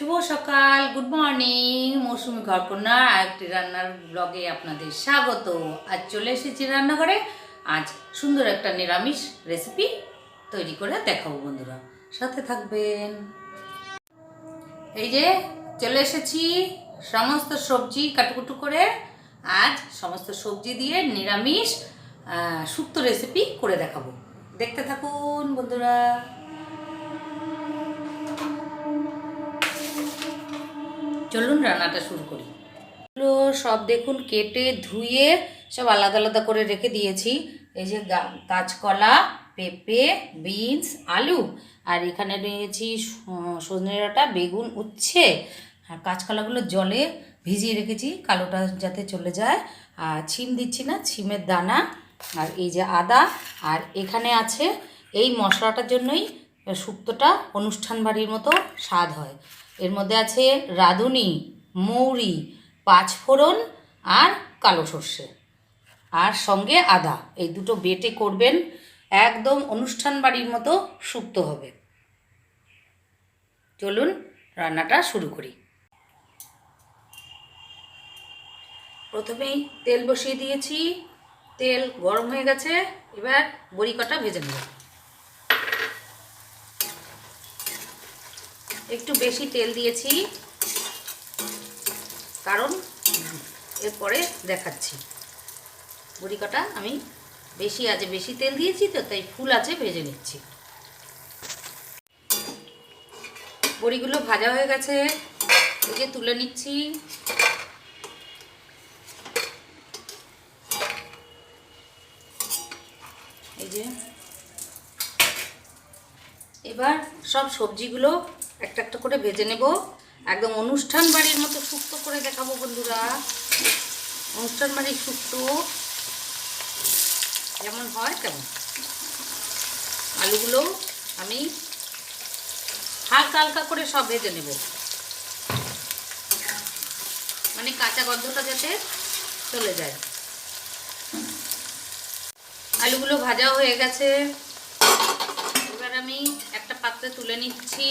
শুভ সকাল good morning মৌসুমি ঘরকন্যা, আরেকটি রান্নার ব্লগে আপনাদের স্বাগত। আজ চলে এসেছি রান্নাঘরে। আজ সুন্দর একটা নিরামিষ রেসিপি তৈরি করে দেখাবো বন্ধুরা। সাথে থাকবেন। এই যে চলে এসেছি সমস্ত সবজি কাটুকুটু করে। আজ সমস্ত সবজি দিয়ে নিরামিষ শুক্তো রেসিপি করে দেখাবো। দেখতে থাকুন বন্ধুরা। চলুন রান্নাটা শুরু করি। এগুলো সব দেখুন কেটে ধুয়ে সব আলাদা আলাদা করে রেখে দিয়েছি। এই যে কাঁচকলা, পেঁপে, বিনস, আলু, আর এখানে নিয়েছি সজনে ডাঁটা, বেগুন উচ্ছে, আর কাঁচকলাগুলো জলে ভিজিয়ে রেখেছি, কালোটা যাতে চলে যায়। আর ছিম দিচ্ছি না, ছিমের দানা, আর এই যে আদা, আর এখানে আছে এই মশলাটার জন্যই শুক্তোটা অনুষ্ঠান বাড়ির মতো স্বাদ হয়। এর মধ্যে আছে রাঁধুনি, মৌরি, পাঁচফোড়ন আর কালো সর্ষে। আর সঙ্গে আদা। এই দুটো বেটে করবেন, একদম অনুষ্ঠান বাড়ির মতো সুপ্ত হবে। চলুন রান্নাটা শুরু করি। প্রথমেই তেল বসিয়ে দিয়েছি। তেল গরম হয়ে গেছে, এবার বড়ি কটা ভেজে নেব। একটু বেশি তেল দিয়েছি। কারণ এরপরে দেখাচ্ছি। বড়ি কটা, আমি বেশি আছে বেশি তেল দিয়েছি তো, তাই ফুল আছে ভেজে নিচ্ছি। বড়িগুলো ভাজা হয়ে গেছে। যে তুলে নিচ্ছি। এই যে। এবার সব সবজিগুলো একটা একটা করে ভেজে নেব। একদম অনুষ্ঠান বাড়ির মতো শুক্তো করে দেখাবো বন্ধুরা। অনুষ্ঠান বাড়ির শুক্তো যেমন হয় তেমন। আলুগুলো আমি হালকা হালকা করে সব ভেজে নেব। মানে কাঁচা গন্ধটা যাতে চলে যায়। আলুগুলো ভাজা হয়ে গেছে। এবার আমি একটা পাত্রে তুলে নিচ্ছি।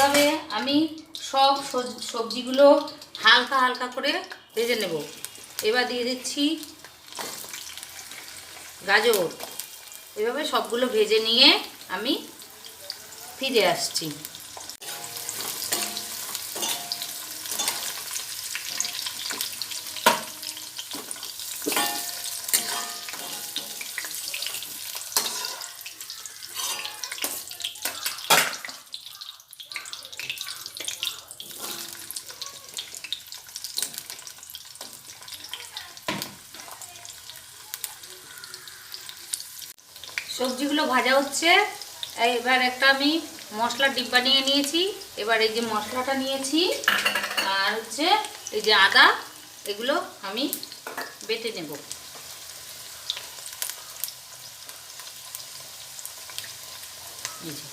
এভাবে আমি সব সবজিগুলো হালকা হালকা করে ভেজে নেব। এবার দিয়ে দিচ্ছি গাজর। এভাবে সবগুলো ভেজে নিয়ে আমি ফিরে আসছি। সবজিগুলো ভাজা হচ্ছে। এবার একটা আমি মশলার ডিব্বা নিয়ে নিয়েছি। এবার এই যে মশলাটা নিয়েছি, আর হচ্ছে এই যে আদা, এগুলো আমি বেটে নেব। এই যে।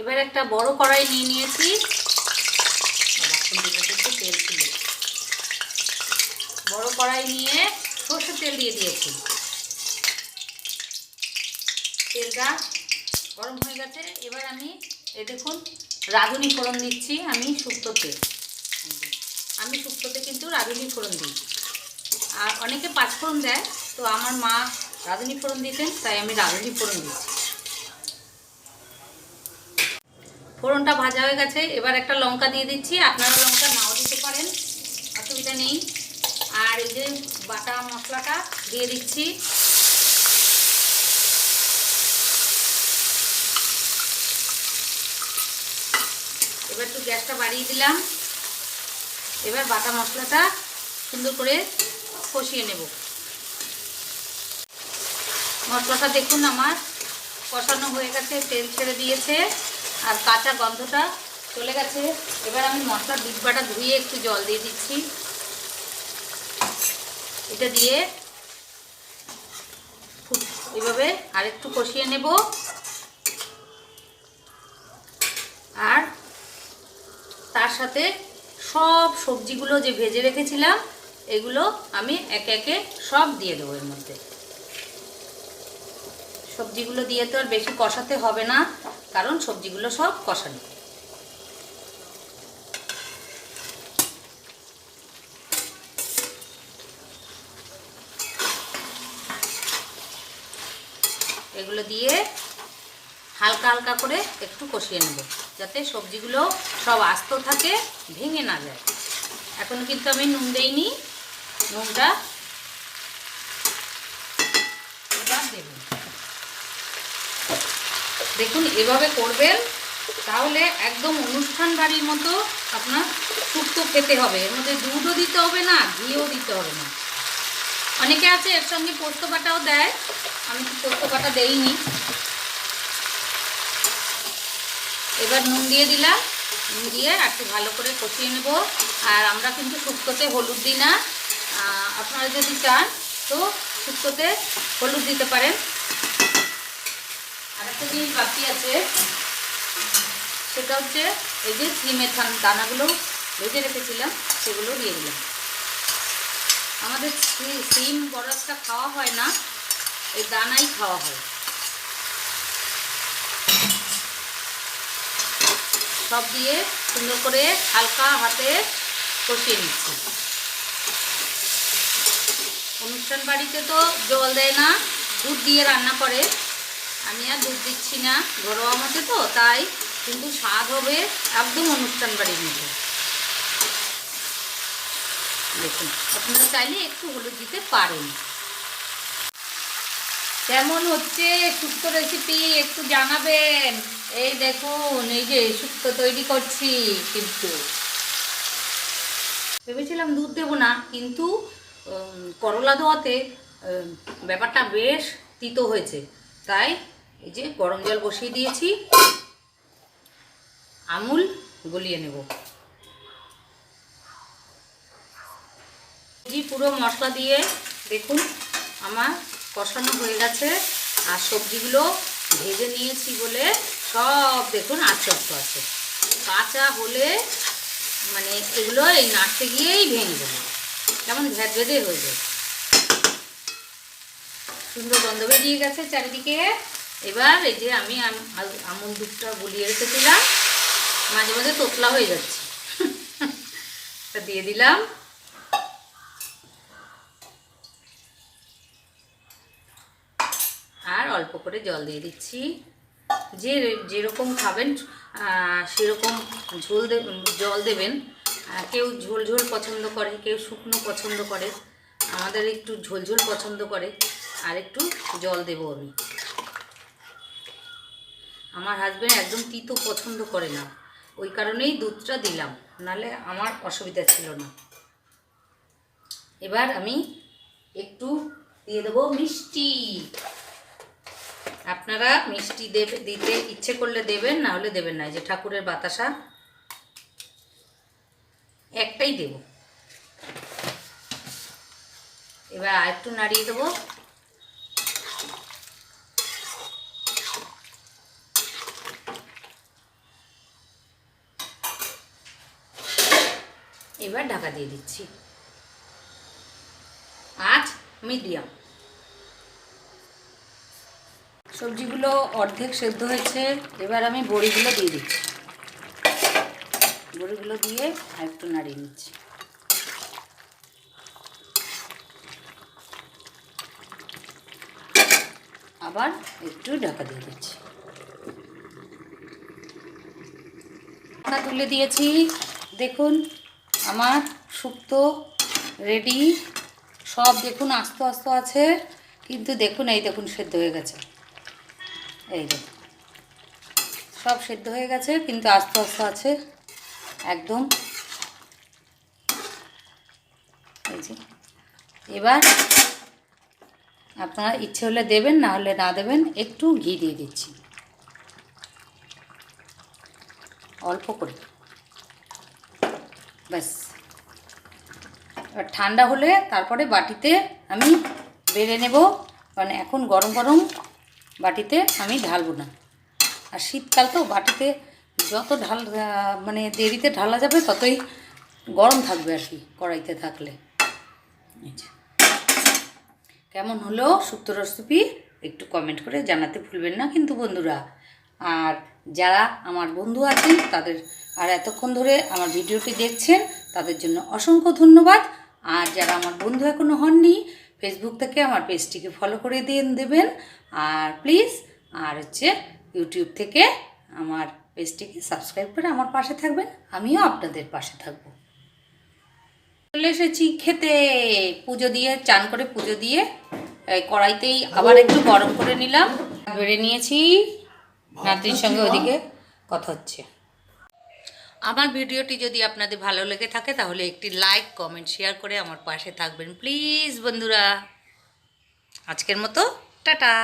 এবার একটা বড় কড়াই নিয়ে নিয়েছি। বড় কড়াই নিয়ে সর্ষের তেল দিয়ে দিয়েছি। তেলটা গরম হয়ে গেছে। এবার আমি এই দেখুন, রাঁধুনি ফোড়ন দিচ্ছি আমি শুক্তোতে আমি শুক্তোতে কিন্তু রাঁধুনি ফোড়ন দিই। আর অনেকে পাঁচফোড়ন দেয়, তো আমার মা রাঁধুনি ফোড়ন দিতেন, তাই আমি রাঁধুনি ফোড়ন দিচ্ছি। ফোড়নটা ভাজা হয়ে গেছে। এবার একটা লঙ্কা দিয়ে দিচ্ছি। আপনারা লঙ্কা নাও দিতে পারেন, অসুবিধা নেই। আর এই যে বাটা মশলাটা দিয়ে দিচ্ছি। এবার একটু গ্যাসটা বাড়িয়ে দিলাম। এবার বাটা মশলাটা সুন্দর করে কষিয়ে নেব। মশলাটা দেখুন আমার কষানো হয়ে গেছে, তেল ছেড়ে দিয়েছে। আর কাঁচা গন্ধটা চলে গেছে। এবার আমি মশলার ডিব্বাটা ধুয়ে একটু জল দিয়ে দিচ্ছি। এটা দিয়ে এভাবে আর একটু কষিয়ে নেব। আর তার সাথে সব সবজিগুলো যে ভেজে রেখেছিলাম, এগুলো আমি একে একে সব দিয়ে দেবো এর মধ্যে। সবজিগুলো দিয়ে তো আর বেশি কষাতে হবে না, কারণ সবজিগুলো সব কষানো। এগুলো দিয়ে হালকা হালকা করে একটু কষিয়ে নেব, যাতে সবজিগুলো সব আস্ত থাকে, ভেঙে না যায়। এখন কিন্তু আমি নুন দেইনি, নুনটা এবার দেব দেখুন, এভাবে করবেন, তাহলে একদম অনুষ্ঠান বাড়ির মতো আপনার শুক্তো খেতে হবে। এর মধ্যে দুধও দিতে হবে না, ঘিও দিতে হবে না। অনেকে আছে এর সঙ্গে পোস্ত বাটাও দেয়। আমি তো পোস্ত বাটা দেইনি। এবার নুন দিয়ে দিলাম। নুন দিয়ে একটু ভালো করে কষিয়ে নেব। আর আমরা কিন্তু শুক্তোতে হলুদ দিই না। আপনারা যদি চান, তো শুক্তোতে হলুদ দিতে পারেন। আর একটা জিনিস বাকি আছে, সেটা হচ্ছে এই যে সিমের দানাগুলো ভেজে রেখেছিলাম, সেগুলো দিয়ে দিলাম। আমাদের সিম বরফটা খাওয়া হয় না, এই দানাই খাওয়া হয়। সব দিয়ে সুন্দর করে হালকা হাতে কষিয়ে নিচ্ছি। অনুষ্ঠান বাড়িতে তো জল দেয় না, দুধ দিয়ে রান্না করে। আমি আর দুধ দিচ্ছি না ঘরোয়া মতে তো তাই কিন্তু স্বাদ হবে একদম অনুষ্ঠান বাড়ির মতো দেখুন আপনারা চাইলে একটু হলুদ দিতে পারেন। কেমন হচ্ছে? শুক্তো রেসিপি একটু জানাবেন। এই দেখুন এই যে শুক্তো তৈরি করছি কিন্তু। ভেবেছিলাম দুধ দেবো না কিন্তু করলা দেওয়াতে উম, ব্যাপারটা বেশ তিতো হয়েছে। তাই এই যে গরম জল বসিয়ে দিয়েছি। আমুল গলিয়ে নেব। জি পুরো মশলা দিয়ে দেখুন আমার কষানো হয়ে গেছে। আর সবজিগুলো ভেজে নিয়েছি বলে সব দেখুন আচর্ত আছে। কাঁচা হলে মানে এগুলো এই নাড়তে গিয়েই ভেঙে যাবে কেমন ভেদ ভেদে হয়ে যায়। সুন্দর গন্ধ বেরিয়ে গেছে চারিদিকে। এবার এই যে আমি আমুল দুধটা গুলিয়ে রেখেছিলাম, মাঝে মাঝে তোতলা হয়ে যাচ্ছে। দিয়ে দিলাম। আর অল্প করে জল দিয়ে দিচ্ছি। যে যেরকম খাবেন সেরকম ঝোল জল দেবেন। কেউ ঝোল ঝোল পছন্দ করে, কেউ শুকনো পছন্দ করে। আমাদের একটু ঝোল ঝোল পছন্দ করে, আর একটু জল দেবো আমি। আমার হাজব্যান্ড একদম তিতো পছন্দ করে না। ওই কারণেই দুধটা দিলাম। নালে আমার অসুবিধা ছিল না। এবার আমি একটু দিয়ে দেবো মিষ্টি। আপনারা মিষ্টি দেবে, দিতে ইচ্ছে করলে দেবেন, না হলে দেবেন না। যে ঠাকুরের বাতাসা, একটাই দেব। এবার আর একটু নাড়িয়ে দেবো। এবার ঢাকা দিয়ে দিচ্ছি। আজ মিডিয়াম। সবজিগুলো অর্ধেক সেদ্ধ হয়েছে, এবার আমি বড়িগুলো দিয়ে দিচ্ছি। বড়িগুলো দিয়ে একটু নাড়িয়ে নিচ্ছি। আবার একটু ঢাকা দিয়ে দিচ্ছি। তুলে দিয়েছি। দেখুন আমার শুক্তো রেডি সব দেখুন, আস্তে আস্তে আছে, কিন্তু দেখুন, এই দেখুন, সেদ্ধ হয়ে গেছে। এই দেখুন, সব সেদ্ধ হয়ে গেছে, কিন্তু আস্তে আস্তে আছে, একদম। এই যে, এবার আপনারা ইচ্ছে হলে দেবেন, না হলে না দেবেন, একটু ঘি দিয়ে দিচ্ছি। অল্প করে। ব্যাস। এবার ঠান্ডা হলে তারপরে বাটিতে আমি বেড়ে নেব, কারণ এখন গরম গরম বাটিতে আমি ঢালবো না। আর শীতকাল তো বাটিতে যত ঢাল মানে দেরিতে ঢালা যাবে ততই গরম থাকবে আর কি কড়াইতে থাকলে। কেমন হলো শুক্তো রেসিপি? একটু কমেন্ট করে জানাতে ভুলবেন না কিন্তু বন্ধুরা। আর যারা আমার বন্ধু আছেন তাদের আর এতক্ষণ ধরে আমার ভিডিওটি দেখছেন তাদের জন্য অসংখ্য ধন্যবাদ। আর যারা আমার বন্ধু এখনও হননি ফেসবুক থেকে আমার পেজটিকে ফলো করে দিয়ে দেবেন। আর প্লিজ আর হচ্ছে ইউটিউব থেকে আমার পেজটিকে সাবস্ক্রাইব করে আমার পাশে থাকবেন। আমিও আপনাদের পাশে থাকব। চলে এসেছি খেতে। পুজো দিয়ে চান করে পুজো দিয়ে কড়াইতেই আবার একটু গরম করে নিলাম। বেড়ে নিয়েছি। নাতির সঙ্গে ওদিকে কথা হচ্ছে। আমার ভিডিওটি যদি আপনাদের ভালো লেগে থাকে, তাহলে একটি লাইক কমেন্ট শেয়ার করে আমার পাশে থাকবেন। প্লিজ বন্ধুরা। আজকের মতো, টাটা।